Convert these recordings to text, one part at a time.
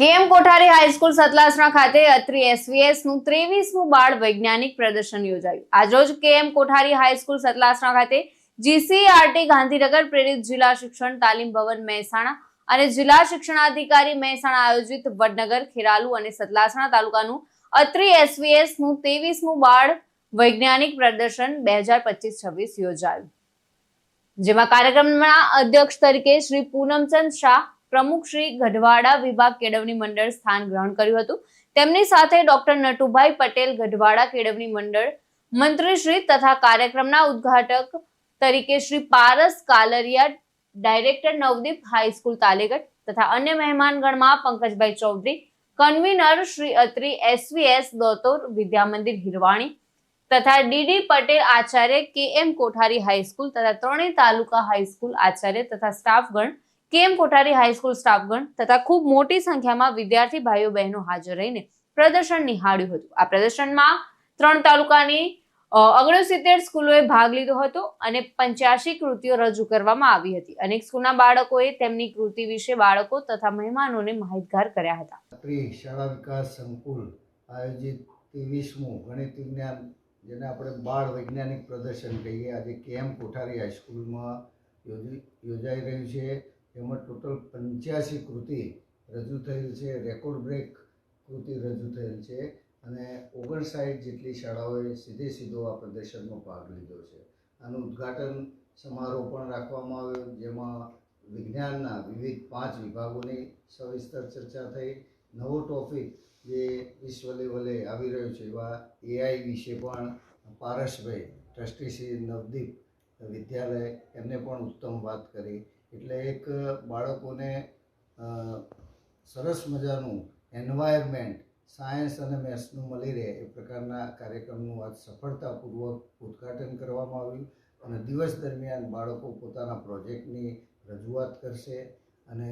KM કોઠારી high school Satlasana ખાતે અત્રી એસવીએસનું ત્રેવીસમું બાળ વૈજ્ઞાનિક પ્રદર્શન યોજાયું. આજરોજ કેએમ કોઠારી હાઈસ્કૂલ સતલાસણા ખાતે જીસીઆરટી ગાંધીનગર પ્રેરિત જિલ્લા શિક્ષણ તાલીમ ભવન મહેસાણા અને જિલ્લા શિક્ષણાધિકારી મહેસાણા આયોજિત વડનગર, ખેરાલુ અને સતલાસણા તાલુકાનું અત્રી એસવીએસનું ત્રેવીસમું બાળ વૈજ્ઞાનિક પ્રદર્શન બે હજાર પચીસ છવ્વીસ યોજાયું. જેમાં કાર્યક્રમના અધ્યક્ષ તરીકે શ્રી પૂનમચંદ શાહ પ્રમુખ શ્રી ગઢવાડા વિભાગ કેળવણી મંડળ સ્થાન ગ્રહણ કર્યું હતું. તેમની સાથે ડોક્ટર નટુભાઈ પટેલ ગઢવાડા કેળવણી મંડળ મંત્રીશ્રી તથા કાર્યક્રમના ઉદ્ઘાટક તરીકે Shri Paras Kalariya, director Navdeep high school Talegadh તથા અન્ય મહેમાનગણમાં પંકજભાઈ ચૌધરી, કન્વીનર શ્રી અત્રી એસવીએસ દોતોર, વિદ્યામંદિર હિરવાણી તથા ડીડી પટેલ આચાર્ય કે એમ કોઠારી હાઈસ્કૂલ તથા ત્રણેય તાલુકા હાઈસ્કૂલ આચાર્ય તથા સ્ટાફગણ કે એમ કોઠારી હાઈસ્કૂલ સ્ટાફગણ તથા ખૂબ મોટી સંખ્યામાં વિદ્યાર્થી ભાઈઓ બહેનો હાજર રહીને પ્રદર્શન નિહાળ્યું હતું. આ પ્રદર્શનમાં ત્રણ તાલુકાની ઓગણસિત્તેર સ્કૂલોએ ભાગ લીધો હતો અને પંચ્યાસી કૃતિઓ રજૂ કરવામાં આવી હતી. અનેક સ્કૂલના બાળકોએ તેમની કૃતિ વિશે બાળકો તથા મહેમાનોને માહિતગાર કર્યા હતા. શાળા વિકાસ સંકુલ આયોજિત ત્રેવીસમું ગણિત વિજ્ઞાન, જેને આપણે બાળ વૈજ્ઞાનિક પ્રદર્શન કહીએ. આજે કેએમ કોઠારી હાઈસ્કૂલમાં યોજાઈ રહ્યું છે? એમાં ટોટલ પંચ્યાસી કૃતિ રજૂ થયેલ છે, રેકોર્ડ બ્રેક કૃતિ રજૂ થયેલ છે અને ઓગણસાઠ જેટલી શાળાઓએ સીધે સીધો આ પ્રદર્શનમાં ભાગ લીધો છે. આનું ઉદ્ઘાટન સમારોહ પણ રાખવામાં આવ્યો, જેમાં વિજ્ઞાનના વિવિધ પાંચ વિભાગોની સવિસ્તર ચર્ચા થઈ. નવો ટોપિક જે વિશ્વ લેવલે આવી રહ્યો છે એવા એઆઈ વિશે પણ પારસભાઈ, ટ્રસ્ટી શ્રી નવદીપ વિદ્યાલય એમને પણ ઉત્તમ વાત કરી. એટલે એક બાળકોને સરસ મજાનું એન્વાયરમેન્ટ સાયન્સ અને મેથ્સનું મળી રહે એ પ્રકારના કાર્યક્રમનું આજ સફળતાપૂર્વક ઉદ્ઘાટન કરવામાં આવ્યું અને દિવસ દરમિયાન બાળકો પોતાના પ્રોજેક્ટની રજૂઆત કરશે અને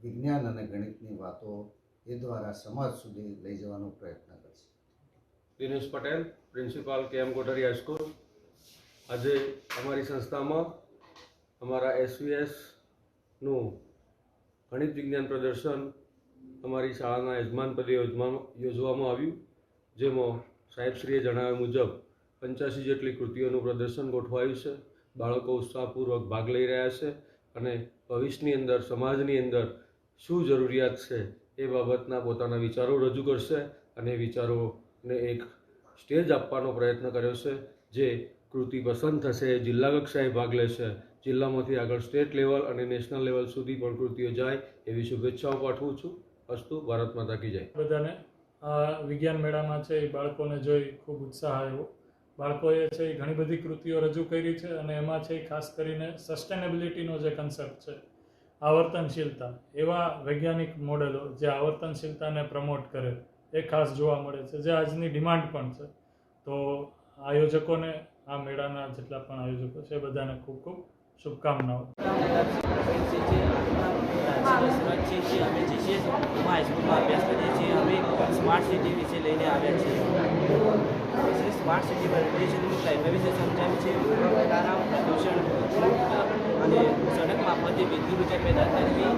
વિજ્ઞાન અને ગણિતની વાતો એ દ્વારા સમાજ સુધી લઈ જવાનો પ્રયત્ન કરશે. દિનેશ પટેલ, પ્રિન્સિપાલ કે એમ કોઠારી હાઈસ્કૂલ આજે અમારી સંસ્થામાં અમારા એસવીએસનું ગણિત વિજ્ઞાન પ્રદર્શન અમારી શાળાના યજમાન પદે યોજવામાં આવ્યું, જેમાં સાહેબશ્રીએ જણાવ્યા મુજબ પંચ્યાસી જેટલી કૃતિઓનું પ્રદર્શન ગોઠવાયું છે, બાળકો ઉત્સાહપૂર્વક ભાગ લઈ રહ્યા છે અને ભવિષ્યની અંદર, સમાજની અંદર શું જરૂરિયાત છે એ બાબતના પોતાના વિચારો રજૂ કરશે અને વિચારોને એક સ્ટેજ આપવાનો પ્રયત્ન કર્યો છે, જે કૃતિ પસંદ થશે, જિલ્લા કક્ષાએ ભાગ લેશે. જિલ્લામાંથી આગળ સ્ટેટ લેવલ અને નેશનલ લેવલ સુધી પણ કૃતિઓ જાય એવી શુભેચ્છાઓ પાઠવું છું. અસ્તુ, ભારત માતા કી જાય. બધાને, આ વિજ્ઞાન મેળામાં છે એ બાળકોને જોઈ ખૂબ ઉત્સાહ આવ્યો. બાળકોએ છે એ ઘણી બધી કૃતિઓ રજૂ કરી છે અને એમાં છે ખાસ કરીને સસ્ટેનેબિલિટીનો જે કન્સેપ્ટ છે, આવર્તનશીલતા, એવા વૈજ્ઞાનિક મોડેલો જે આવર્તનશીલતાને પ્રમોટ કરે, એ ખાસ જોવા મળે છે. જે આજની ડિમાન્ડ પણ છે. તો આયોજકોને આ મેળાના જેટલા પણ આયોજકો છે બધાને ખૂબ ખૂબ શુભકામનાઓ છે અમે જે છે એમાં હાઈસ્કૂલમાં અભ્યાસ કરીએ છીએ અમે સ્માર્ટ સિટી વિશે લઈને આવ્યા છીએ સ્માર્ટ સિટી રેગ્યુલેશનનું લાઇબ્રેરી વિશે સમજાવ્યું છે પ્રદૂષણ અને સડક મારફતે વિદ્યુત ઊર્જા પેદા કરવી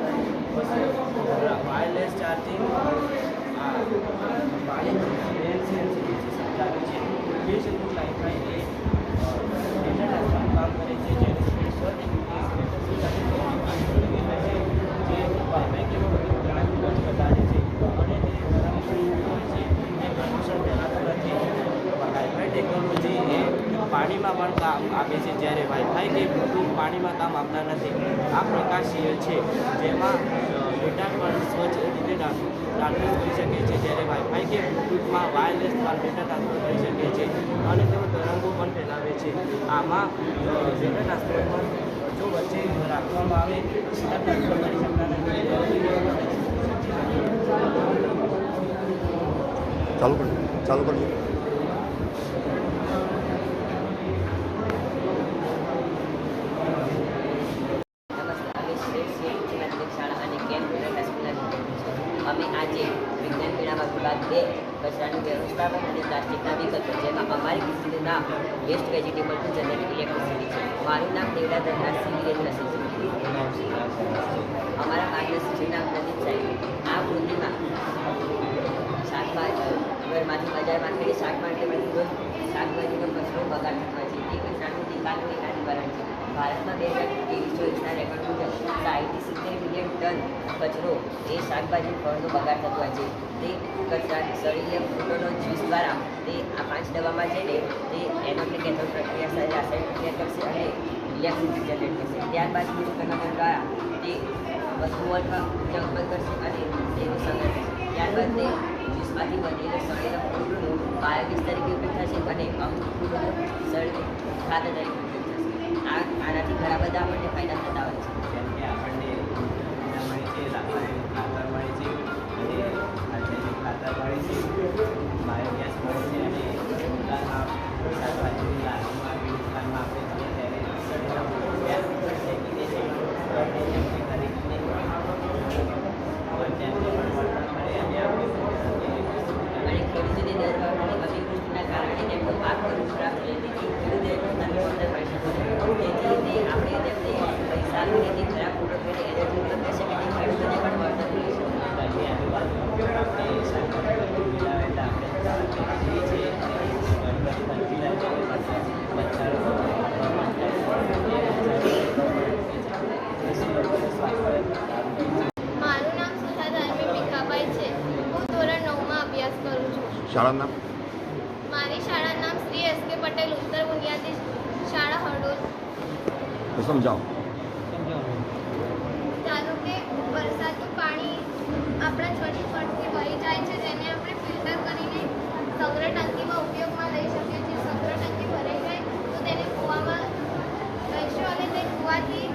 વાયરલેસ ચાર્જિંગ સમજાવ્યું છે રેગ્યુલેશનનું લાઇબ્રેરી એ ડેટા ટ્રાન્સફર કામ કરે છે જે સર્ચ જે વાઇબ્રેટમાં વધુ ઘણા ખૂબ જ વધારે છે અને તે ગરમ હોય છે એ પ્રદૂષણ ફેલાતું નથી વાઇફાઈ ટેકનોલોજી એ પાણીમાં પણ કામ આપે છે જ્યારે વાઈફાઈ કે બ્લૂટૂથ પાણીમાં કામ આપતા નથી. આ પ્રકાશીય છે. જેમાં ડેટા પણ સ્વચ્છ રીતે ટ્રાન્સફર કરી શકે છે. જ્યારે વાઈફાઈ કે બ્લૂટૂથમાં વાયરલેસ ડેટા ટ્રાન્સફર કરી શકે છે. અને તેઓ તરંગો પણ ફેલાવે છે. આમાં ડેટા ટ્રાન્સફર પણ જો વચ્ચે રાખવામાં આવે ટ્રાન્સફર કરી શકતા નથી. ચાલુ કરજો. ચાલુ કરજો. ભાગ બે કચરાની વ્યવસ્થાપન અને પ્લાસ્ટિકના વિકલ્પો જેમાં અમારી કૃષિનું નામ waste vegetable to generate electricity છે. મારું નામ દેવડા ધરનાર સિંહ છે. અમારા માર્ગદર્શનનું નામ પ્રદીપ સાહેબ. આ વૃદ્ધિમાં શાકભાજી, ઘરમાંથી બજારમાં ખેડી શાકભાજી શાકભાજીનો કચરો બગાડ થવા છે એ કચરાનું નિકાલ વિના નિવારણ છે ભારતમાં બે હજાર ત્રેવીસ ચોવીસના રેકોર્ડ મુજબ સાહીઠથી સિત્તેર મિલિયન ટન કચરો એ શાકભાજી, ફળનો બગાડ થતો હોય છે. તે કચરા સળીય ફૂલોનો જ્યુસ દ્વારા તે આ પાંચ દવામાં જઈને તે એનોમિક કેથોડ પ્રક્રિયા સાથે રાસાયણિક પ્રક્રિયા કરશે અને ઇલેક્ટ્રિસિટી જનરેટ કરશે. ત્યારબાદ બીજું દ્વારા તે વસ્તુઓમાં અથવા ઉત્પન્ન કરશે અને તેનો સંગ્રહ કરશે ત્યારબાદ તે જ્યુસમાંથી બનેલો સળેલો ફૂલોનો બાયોગેસ તરીકે ઉપયોગ થશે અને અમુક ફૂલોનો સળ ખાતર તરીકે આ આનાથી ઘણા બધા આપણને ફાયદા થતા હોય છે. જેમ કે આપણને મળે છે રાસાયણિક ખાતર મળે છે અને રાસાયણિક ખાતર મળે છે બાયોગેસ મળે છે અને શાકભાજીની લારીમાં કે દુકાનમાં આપણે જઈએ ત્યારે અને અને ખેડૂતોને દર વખતે અતિવૃષ્ટિના કારણે તેમનો પાક ખરાબ થઈ શાળાનું નામ? મારી શાળાનું નામ શ્રી એસ કે પટેલ ઉત્તર તો સમજાવો આપણા જડી પરથી વહી જાય છે, જેને આપણે ફિલ્ટર કરીને સંગ્રહ ટાંકીમાં ઉપયોગમાં લઈ શકીએ છીએ સંગ્રહ ટાંકી ભરાઈ જાય તો તેને કૂવામાં લઈશું અને તે કૂવાથી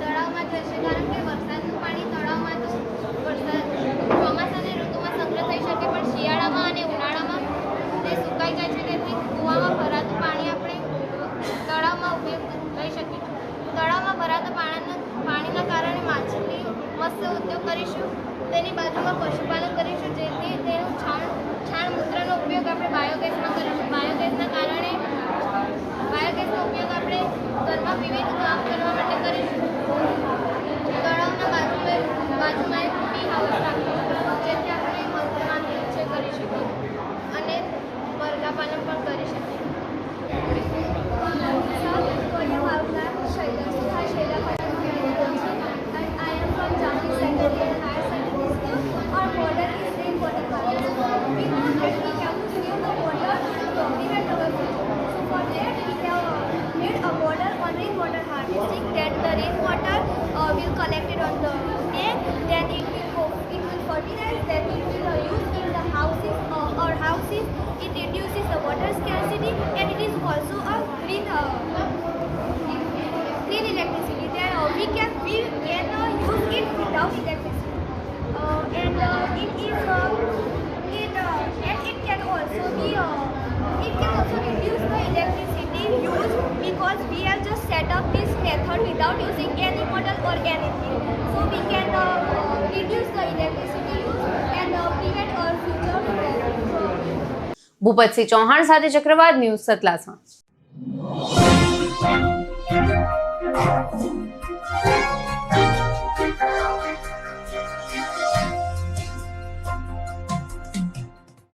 તળાવમાં જશે કારણ કે વરસાદનું પાણી તળાવમાં તો વરસાદ ચોમાસાની ઋતુમાં સંગ્રહ થઈ શકે પણ શિયાળામાં અને ઉનાળામાં તે સુકાઈ જાય છે તેથી કૂવામાં ભરાતું પાણી આપણે તળાવમાં ઉપયોગ લઈ શકીએ છીએ તળાવમાં ભરાતા પાણીના પાણીના કારણે માછલી મત્સ્ય ઉદ્યોગ કરીશું, તેની બાજુમાં પશુપાલન કરીશું, જેથી તેનું છાણ છાણ મૂત્રનો ઉપયોગ આપણે બાયોગેસમાં કરીશું. બાયોગેસના કારણે, બાયોગેસનો ઉપયોગ આપણે ઘરમાં વિવિધ કામ કરવા માટે કરીશું. without electricity. Uh, and uh, it is uh, it uh, and it can also be uh, it can also reduce the electricity use because we have just set up this method without using any model or anything. So we can uh, uh, reduce the electricity use and uh, prevent our future. from- Bhupatsinh Chauhan સાથે ચક્રવાત news Satlasana